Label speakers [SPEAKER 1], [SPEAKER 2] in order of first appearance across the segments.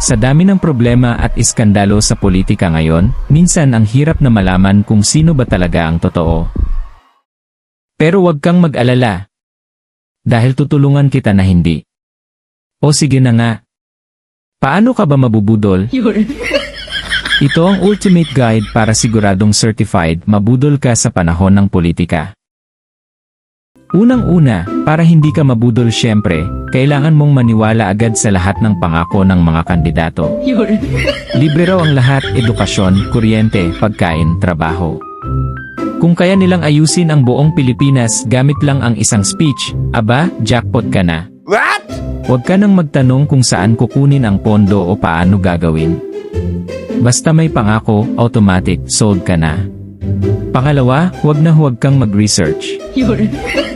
[SPEAKER 1] Sa dami ng problema at iskandalo sa politika ngayon, minsan ang hirap na malaman kung sino ba talaga ang totoo. Pero huwag kang mag-alala. Dahil tutulungan kita na hindi. O sige na nga. Paano ka ba mabubudol? Ito ang ultimate guide para siguradong certified mabudol ka sa panahon ng politika. Unang-una, para hindi ka mabudol syempre, kailangan mong maniwala agad sa lahat ng pangako ng mga kandidato. Libre raw ang lahat, edukasyon, kuryente, pagkain, trabaho. Kung kaya nilang ayusin ang buong Pilipinas gamit lang ang isang speech, aba, jackpot ka na.
[SPEAKER 2] What?
[SPEAKER 1] Huwag ka nang magtanong kung saan kukunin ang pondo o paano gagawin. Basta may pangako, automatic, sold ka na. Pangalawa, huwag na huwag kang mag-research.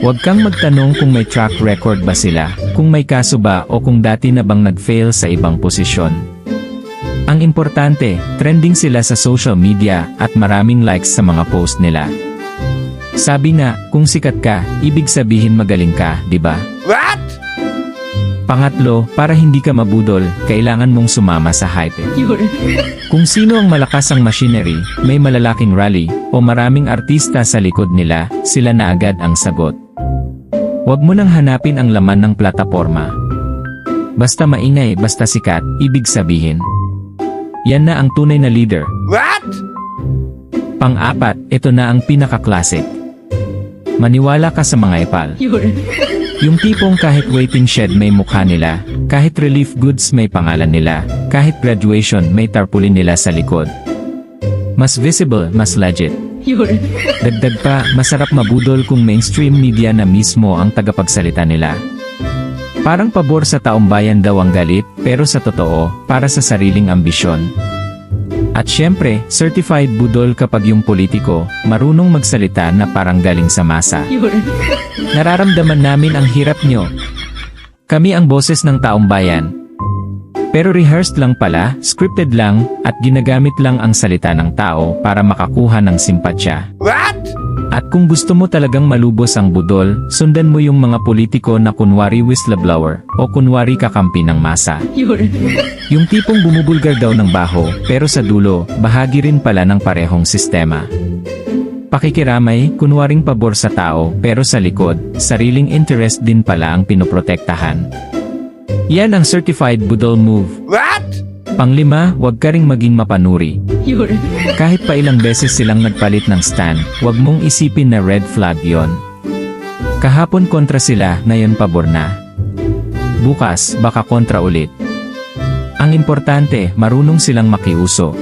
[SPEAKER 1] Huwag kang magtanong kung may track record ba sila, kung may kaso ba o kung dati na bang nag-fail sa ibang posisyon. Ang importante, trending sila sa social media at maraming likes sa mga post nila. Sabi nga, kung sikat ka, ibig sabihin magaling ka, di ba?
[SPEAKER 2] What?
[SPEAKER 1] Pangatlo, para hindi ka mabudol, kailangan mong sumama sa hype. Kung sino ang malakas ang machinery, may malalaking rally, o maraming artista sa likod nila, sila na agad ang sagot. Huwag mo nang hanapin ang laman ng plataforma. Basta maingay, basta sikat, ibig sabihin. Yan na ang tunay na leader.
[SPEAKER 2] What?
[SPEAKER 1] Pang-apat, ito na ang pinaka-classic. Maniwala ka sa mga epal. Yung tipong kahit waiting shed may mukha nila, kahit relief goods may pangalan nila, kahit graduation may tarpaulin nila sa likod. Mas visible, mas legit. Dagdag pa, masarap mabudol kung mainstream media na mismo ang tagapagsalita nila. Parang pabor sa taong bayan daw ang galit, pero sa totoo, para sa sariling ambisyon. At syempre, certified budol kapag yung politiko, marunong magsalita na parang galing sa masa. Nararamdaman namin ang hirap nyo. Kami ang boses ng taong bayan. Pero rehearsed lang pala, scripted lang, at ginagamit lang ang salita ng tao para makakuha ng simpatsya.
[SPEAKER 2] What?
[SPEAKER 1] At kung gusto mo talagang malubos ang budol, sundan mo yung mga politiko na kunwari whistleblower o kunwari kakampi ng masa. Yung tipong bumubulgar daw ng baho, pero sa dulo, bahagi rin pala ng parehong sistema. Pakikiramay, kunwaring pabor sa tao, pero sa likod, sariling interest din pala ang pinoprotektahan. Yan ang certified budol move.
[SPEAKER 2] What?
[SPEAKER 1] Panglima, huwag ka ring maging mapanuri. Kahit pa ilang beses silang nagpalit ng stand, huwag mong isipin na red flag yon. Kahapon kontra sila, ngayon pabor na. Bukas, baka kontra ulit. Ang importante, marunong silang makiuso.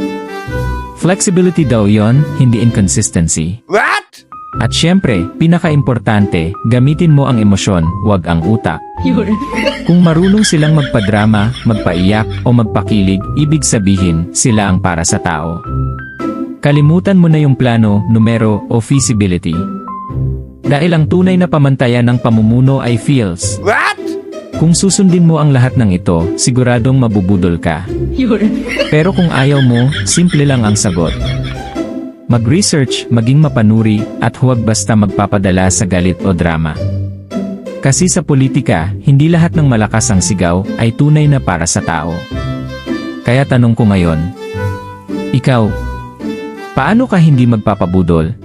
[SPEAKER 1] Flexibility daw yon, hindi inconsistency.
[SPEAKER 2] What?
[SPEAKER 1] At syempre, pinaka-importante, gamitin mo ang emosyon, wag ang utak. Kung marunong silang magpadrama, magpaiyak, o magpakilig, ibig sabihin, sila ang para sa tao. Kalimutan mo na yung plano, numero, o feasibility. Dahil ang tunay na pamantayan ng pamumuno ay feels.
[SPEAKER 2] What?
[SPEAKER 1] Kung susundin mo ang lahat ng ito, siguradong mabubudol ka. Pero kung ayaw mo, simple lang ang sagot. Mag-research, maging mapanuri, at huwag basta magpapadala sa galit o drama. Kasi sa politika, hindi lahat ng malakas ang sigaw ay tunay na para sa tao. Kaya tanong ko ngayon, ikaw, paano ka hindi magpapabudol?